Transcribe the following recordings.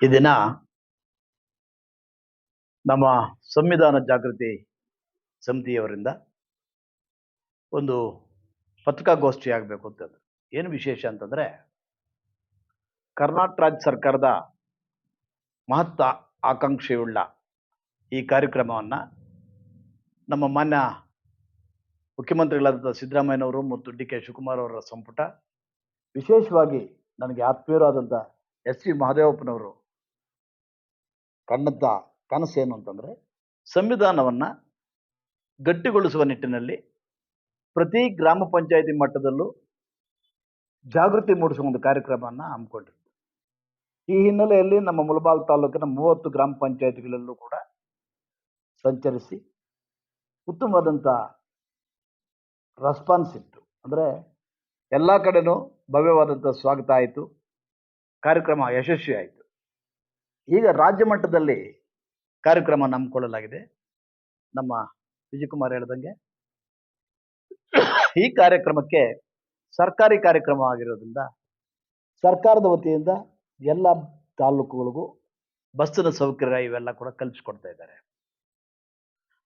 ಈ ದಿನ ನಮ್ಮ ಸಂವಿಧಾನ ಜಾಗೃತಿ ಸಮಿತಿಯವರಿಂದ ಒಂದು ಪತ್ರಿಕಾಗೋಷ್ಠಿ ಆಗಬೇಕು ಅಂತಂದ್ರು ಏನು ವಿಶೇಷ ಅಂತಂದ್ರೆ ಕರ್ನಾಟಕ ರಾಜ್ಯ ಸರ್ಕಾರದ ಮಹತ್ವ ಆಕಾಂಕ್ಷೆಯುಳ್ಳ ಈ ಕಾರ್ಯಕ್ರಮವನ್ನ ನಮ್ಮ ಮಾನ್ಯ ಮುಖ್ಯಮಂತ್ರಿಗಳಾದಂಥ ಸಿದ್ದರಾಮಯ್ಯನವರು ಮತ್ತು ಡಿ ಕೆ ಶಿವಕುಮಾರ್ ಅವರ ಸಂಪುಟ ವಿಶೇಷವಾಗಿ ನನಗೆ ಆತ್ಮೀಯರಾದಂಥ ಎಸ್ ವಿ ಮಹದೇವಪ್ಪನವರು ಕಂಡಂತ ಕನಸೇನು ಅಂತಂದ್ರೆ ಸಂವಿಧಾನವನ್ನ ಗಟ್ಟಿಗೊಳಿಸುವ ನಿಟ್ಟಿನಲ್ಲಿ ಪ್ರತಿ ಗ್ರಾಮ ಪಂಚಾಯಿತಿ ಮಟ್ಟದಲ್ಲೂ ಜಾಗೃತಿ ಮೂಡಿಸುವ ಒಂದು ಕಾರ್ಯಕ್ರಮವನ್ನು ಹಮ್ಮಿಕೊಂಡಿರ್ತೀವಿ. ಈ ಹಿನ್ನೆಲೆಯಲ್ಲಿ ನಮ್ಮ ಮುಲಬಾಲ್ ತಾಲೂಕಿನ ಮೂವತ್ತು ಗ್ರಾಮ ಪಂಚಾಯತಿಗಳಲ್ಲೂ ಕೂಡ ಸಂಚರಿಸಿ ಉತ್ತಮವಾದಂಥ ರೆಸ್ಪಾನ್ಸ್ ಇತ್ತು. ಅಂದರೆ ಎಲ್ಲ ಕಡೆನೂ ಭವ್ಯವಾದಂಥ ಸ್ವಾಗತ ಆಯಿತು. ಕಾರ್ಯಕ್ರಮ ಯಶಸ್ವಿ ಆಯಿತು. ಈಗ ರಾಜ್ಯ ಮಟ್ಟದಲ್ಲಿ ಕಾರ್ಯಕ್ರಮ ನಮ್ಕೊಳ್ಳಲಾಗಿದೆ ನಮ್ಮ ವಿಜಯಕುಮಾರ್ ಹೇಳ್ದಂಗೆ ಈ ಕಾರ್ಯಕ್ರಮಕ್ಕೆ ಸರ್ಕಾರಿ ಕಾರ್ಯಕ್ರಮ ಆಗಿರೋದ್ರಿಂದ ಸರ್ಕಾರದ ವತಿಯಿಂದ ಎಲ್ಲ ತಾಲೂಕುಗಳಿಗೂ ಬಸ್ಸಿನ ಸೌಕರ್ಯ ಇವೆಲ್ಲ ಕೂಡ ಕಲ್ಪಿಸ್ಕೊಡ್ತಾ ಇದ್ದಾರೆ.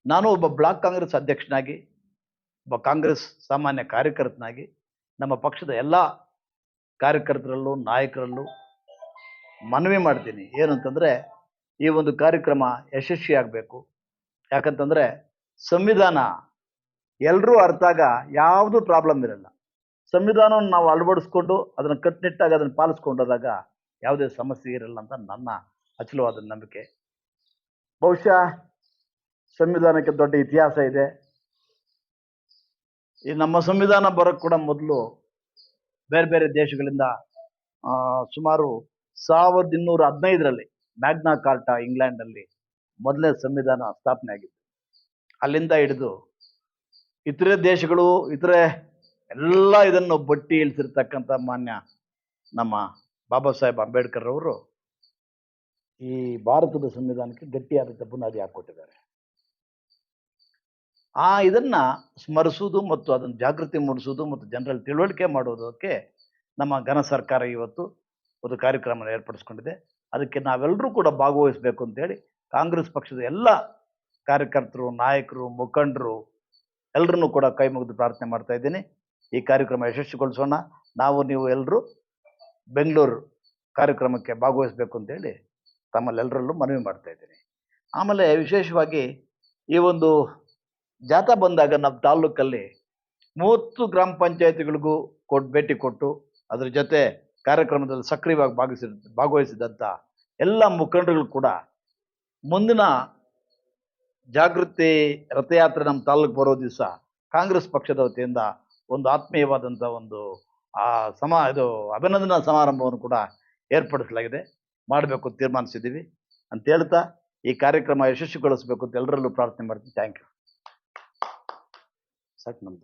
ನಾನು ಒಬ್ಬ ಬ್ಲಾಕ್ ಕಾಂಗ್ರೆಸ್ ಅಧ್ಯಕ್ಷನಾಗಿ, ಒಬ್ಬ ಕಾಂಗ್ರೆಸ್ ಸಾಮಾನ್ಯ ಕಾರ್ಯಕರ್ತನಾಗಿ ನಮ್ಮ ಪಕ್ಷದ ಎಲ್ಲ ಕಾರ್ಯಕರ್ತರಲ್ಲೂ ನಾಯಕರಲ್ಲೂ ಮನವಿ ಮಾಡ್ತೀನಿ. ಏನಂತಂದರೆ ಈ ಒಂದು ಕಾರ್ಯಕ್ರಮ ಯಶಸ್ವಿ ಆಗಬೇಕು. ಯಾಕಂತಂದ್ರೆ ಸಂವಿಧಾನ ಎಲ್ಲರೂ ಅರ್ಥಾಗ ಯಾವುದು ಪ್ರಾಬ್ಲಮ್ ಇರಲ್ಲ. ಸಂವಿಧಾನವನ್ನು ನಾವು ಅಳವಡಿಸ್ಕೊಂಡು ಅದನ್ನು ಕಟ್ಟುನಿಟ್ಟಾಗಿ ಅದನ್ನು ಪಾಲಿಸ್ಕೊಂಡೋದಾಗ ಯಾವುದೇ ಸಮಸ್ಯೆ ಇರಲ್ಲ ಅಂತ ನನ್ನ ಅಚಲವಾದ ನಂಬಿಕೆ. ಬಹುಶಃ ಸಂವಿಧಾನಕ್ಕೆ ದೊಡ್ಡ ಇತಿಹಾಸ ಇದೆ. ಈ ನಮ್ಮ ಸಂವಿಧಾನ ಬರೋಕ್ಕೆ ಕೂಡ ಮೊದಲು ಬೇರೆ ಬೇರೆ ದೇಶಗಳಿಂದ ಸುಮಾರು ಸಾವಿರದ ಇನ್ನೂರ ಹದಿನೈದರಲ್ಲಿ ಮ್ಯಾಗ್ನಾ ಕಾರ್ಟಾ ಇಂಗ್ಲೆಂಡಲ್ಲಿ ಮೊದಲನೇ ಸಂವಿಧಾನ ಸ್ಥಾಪನೆ ಆಗಿತ್ತು. ಅಲ್ಲಿಂದ ಹಿಡಿದು ಇತರೆ ದೇಶಗಳು, ಇತರೆ ಎಲ್ಲ ಇದನ್ನು ಬಟ್ಟಿ ಇಳಿಸಿರ್ತಕ್ಕಂಥ ಮಾನ್ಯ ನಮ್ಮ ಬಾಬಾ ಸಾಹೇಬ್ ಅಂಬೇಡ್ಕರ್ ಅವರು ಈ ಭಾರತದ ಸಂವಿಧಾನಕ್ಕೆ ಗಟ್ಟಿಯಾದಂಥ ಬುನಾದಿ ಹಾಕ್ಕೊಟ್ಟಿದ್ದಾರೆ. ಆ ಇದನ್ನ ಸ್ಮರಿಸುವುದು ಮತ್ತು ಅದನ್ನು ಜಾಗೃತಿ ಮೂಡಿಸುವುದು ಮತ್ತು ಜನರಲ್ಲಿ ತಿಳುವಳಿಕೆ ಮಾಡುವುದಕ್ಕೆ ನಮ್ಮ ಘನ ಸರ್ಕಾರ ಇವತ್ತು ಒಂದು ಕಾರ್ಯಕ್ರಮ ಏರ್ಪಡಿಸ್ಕೊಂಡಿದೆ. ಅದಕ್ಕೆ ನಾವೆಲ್ಲರೂ ಕೂಡ ಭಾಗವಹಿಸಬೇಕು ಅಂತೇಳಿ ಕಾಂಗ್ರೆಸ್ ಪಕ್ಷದ ಎಲ್ಲ ಕಾರ್ಯಕರ್ತರು, ನಾಯಕರು, ಮುಖಂಡರು ಎಲ್ಲರನ್ನೂ ಕೂಡ ಕೈ ಮುಗಿದು ಪ್ರಾರ್ಥನೆ ಮಾಡ್ತಾ ಇದ್ದೀನಿ. ಈ ಕಾರ್ಯಕ್ರಮ ಯಶಸ್ವಿಗೊಳಿಸೋಣ. ನಾವು ನೀವು ಎಲ್ಲರೂ ಬೆಂಗಳೂರು ಕಾರ್ಯಕ್ರಮಕ್ಕೆ ಭಾಗವಹಿಸಬೇಕು ಅಂತೇಳಿ ತಮ್ಮಲ್ಲೆಲ್ಲರಲ್ಲೂ ಮನವಿ ಮಾಡ್ತಾ ಇದ್ದೀನಿ. ಆಮೇಲೆ ವಿಶೇಷವಾಗಿ ಈ ಒಂದು ಜಾಥಾ ಬಂದಾಗ ನಮ್ಮ ತಾಲೂಕಲ್ಲಿ ಮೂವತ್ತು ಗ್ರಾಮ ಪಂಚಾಯತಿಗಳಿಗೂ ಕೊಟ್ಟು ಭೇಟಿ ಕೊಟ್ಟು ಅದ್ರ ಜೊತೆ ಕಾರ್ಯಕ್ರಮದಲ್ಲಿ ಸಕ್ರಿಯವಾಗಿ ಭಾಗವಹಿಸಿ ಭಾಗವಹಿಸಿದಂಥ ಎಲ್ಲ ಮುಖಂಡರುಗಳು ಕೂಡ ಮುಂದಿನ ಜಾಗೃತಿ ರಥಯಾತ್ರೆ ನಮ್ಮ ತಾಲೂಕು ಬರೋ ದಿವಸ ಕಾಂಗ್ರೆಸ್ ಪಕ್ಷದ ವತಿಯಿಂದ ಒಂದು ಆತ್ಮೀಯವಾದಂಥ ಒಂದು, ಆ ಸಮ, ಇದು ಅಭಿನಂದನಾ ಸಮಾರಂಭವನ್ನು ಕೂಡ ಏರ್ಪಡಿಸಲಾಗಿದೆ. ಮಾಡಬೇಕು ಅಂತ ತೀರ್ಮಾನಿಸಿದ್ದೀವಿ. ಅಂತ ಹೇಳ್ತಾ ಈ ಕಾರ್ಯಕ್ರಮ ಯಶಸ್ವಿಗೊಳಿಸಬೇಕು ಅಂತ ಎಲ್ಲರಲ್ಲೂ ಪ್ರಾರ್ಥನೆ ಮಾಡ್ತೀನಿ. ಥ್ಯಾಂಕ್ ಯು ಸಾಕು ನಮ್ದು.